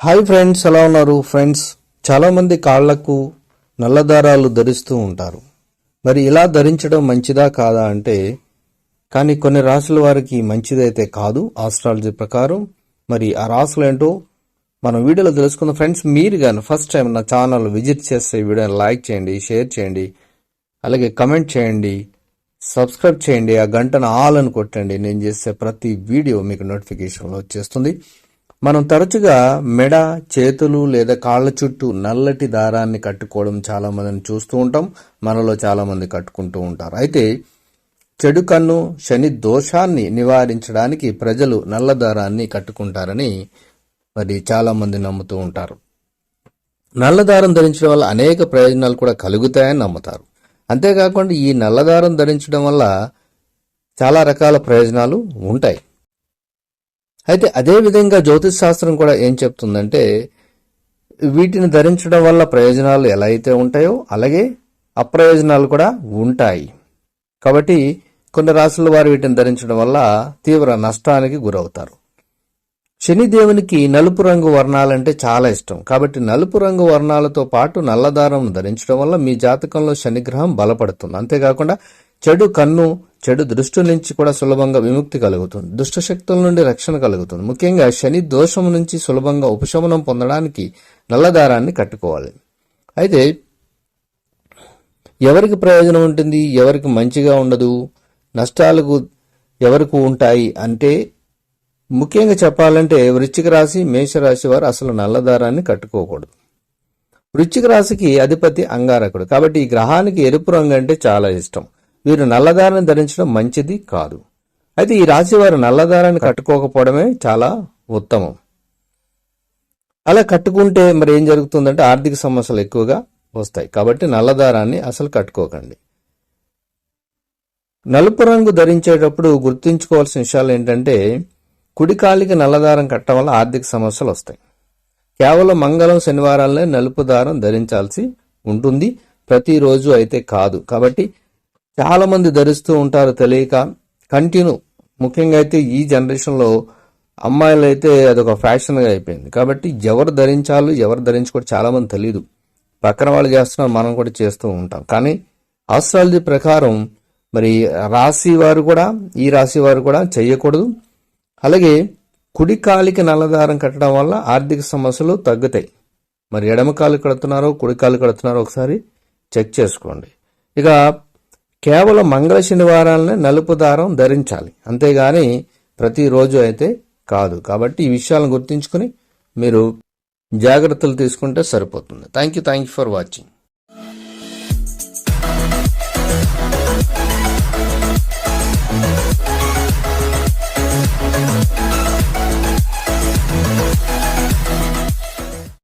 Hi friends ఎలా ఉన్నారు? Friends చాలామంది కాళ్ళకు నల్ల దారాలు ధరిస్తూ ఉంటారు. మరి ఇలా ధరించడం మంచిదా కాదా అంటే కానీ కొన్ని రాసుల వారికి మంచిదైతే కాదు ఆస్ట్రాలజీ ప్రకారం. మరి ఆ రాసులు ఏంటో మనం వీడియోలో తెలుసుకుందాం. ఫ్రెండ్స్ మీరు కానీ ఫస్ట్ టైం నా ఛానల్ విజిట్ చేస్తే వీడియోని లైక్ చేయండి షేర్ చేయండి అలాగే కమెంట్ చేయండి. సబ్స్క్రైబ్ చేయండి ఆ గంటను ఆల్ అని కొట్టండి. నేను చేసే ప్రతి వీడియో మీకు నోటిఫికేషన్లో వచ్చేస్తుంది. మనం తరచుగా మెడ చేతులు లేదా కాళ్ళ చుట్టూ నల్లటి దారాన్ని కట్టుకోవడం చాలా మందిని చూస్తూ ఉంటాం. మనలో చాలామంది కట్టుకుంటూ ఉంటారు. అయితే చెడు కన్ను శని దోషాన్ని నివారించడానికి ప్రజలు నల్ల దారాన్ని కట్టుకుంటారని మరి చాలామంది నమ్ముతూ ఉంటారు. నల్ల దారం ధరించడం వల్ల అనేక ప్రయోజనాలు కూడా కలుగుతాయని నమ్ముతారు. అంతేకాకుండా ఈ నల్లదారం ధరించడం వల్ల చాలా రకాల ప్రయోజనాలు ఉంటాయి. అయితే అదే విధంగా జ్యోతిష్ శాస్త్రం కూడా ఏం చెప్తుందంటే వీటిని ధరించడం వల్ల ప్రయోజనాలు ఎలా అయితే ఉంటాయో అలాగే అప్రయోజనాలు కూడా ఉంటాయి. కాబట్టి కొన్ని రాసుల వారు వీటిని ధరించడం వల్ల తీవ్ర నష్టానికి గురవుతారు. శనిదేవునికి నలుపు రంగు వర్ణాలంటే చాలా ఇష్టం. కాబట్టి నలుపు రంగు వర్ణాలతో పాటు నల్లదారం ధరించడం వల్ల మీ జాతకంలో శనిగ్రహం బలపడుతుంది. అంతేకాకుండా చెడు కన్ను చెడు దృష్టి నుంచి కూడా సులభంగా విముక్తి కలుగుతుంది. దుష్ట శక్తుల నుండి రక్షణ కలుగుతుంది. ముఖ్యంగా శని దోషం నుంచి సులభంగా ఉపశమనం పొందడానికి నల్లదారాన్ని కట్టుకోవాలి. అయితే ఎవరికి ప్రయోజనం ఉంటుంది? ఎవరికి మంచిగా ఉండదు? నష్టాలకు ఎవరికి ఉంటాయి? అంటే ముఖ్యంగా చెప్పాలంటే వృశ్చిక రాశి మేషరాశి వారు అసలు నల్లదారాన్ని కట్టుకోకూడదు. వృశ్చిక రాశికి అధిపతి అంగారకుడు. కాబట్టి ఈ గ్రహానికి ఎరుపు రంగు అంటే చాలా ఇష్టం. వీరు నల్లదారాన్ని ధరించడం మంచిది కాదు. అయితే ఈ రాశి వారు నల్లదారాన్ని కట్టుకోకపోవడమే చాలా ఉత్తమం. అలా కట్టుకుంటే మరి ఏం జరుగుతుందంటే ఆర్థిక సమస్యలు ఎక్కువగా వస్తాయి. కాబట్టి నల్లదారాన్ని అసలు కట్టుకోకండి. నలుపు రంగు ధరించేటప్పుడు గుర్తుంచుకోవాల్సిన విషయాలు ఏంటంటే కుడికాలికి నల్లదారం కట్టడం వల్ల ఆర్థిక సమస్యలు వస్తాయి. కేవలం మంగళం శనివారాలనే నలుపు దారం ధరించాల్సి ఉంటుంది. ప్రతిరోజు అయితే కాదు. కాబట్టి చాలామంది ధరిస్తూ ఉంటారు తెలియక కంటిన్యూ. ముఖ్యంగా అయితే ఈ జనరేషన్లో అమ్మాయిలు అయితే అదొక ఫ్యాషన్గా అయిపోయింది. కాబట్టి ఎవరు ధరించాలో ఎవరు ధరించుకోవడం చాలామంది తెలియదు పక్కన వాళ్ళు చేస్తున్నారు మనం కూడా చేస్తూ ఉంటాం. కానీ ఆస్ట్రాలజీ ప్రకారం మరి రాశి వారు కూడా ఈ రాశి వారు కూడా చేయకూడదు. అలాగే కుడి కాలికి నల్లదారం కట్టడం వల్ల ఆర్థిక సమస్యలు తగ్గుతాయి. మరి ఎడమ కాలు కడుతున్నారో కుడి కాలు కడుతున్నారో ఒకసారి చెక్ చేసుకోండి. ఇక కేవలం మంగళ శనివారాలనే నలుపు దారం ధరించాలి. అంతేగాని ప్రతిరోజు అయితే కాదు. కాబట్టి ఈ విషయాలను గుర్తుంచుకొని మీరు జాగ్రత్తలు తీసుకుంటే సరిపోతుంది. Thank you thank you for watching.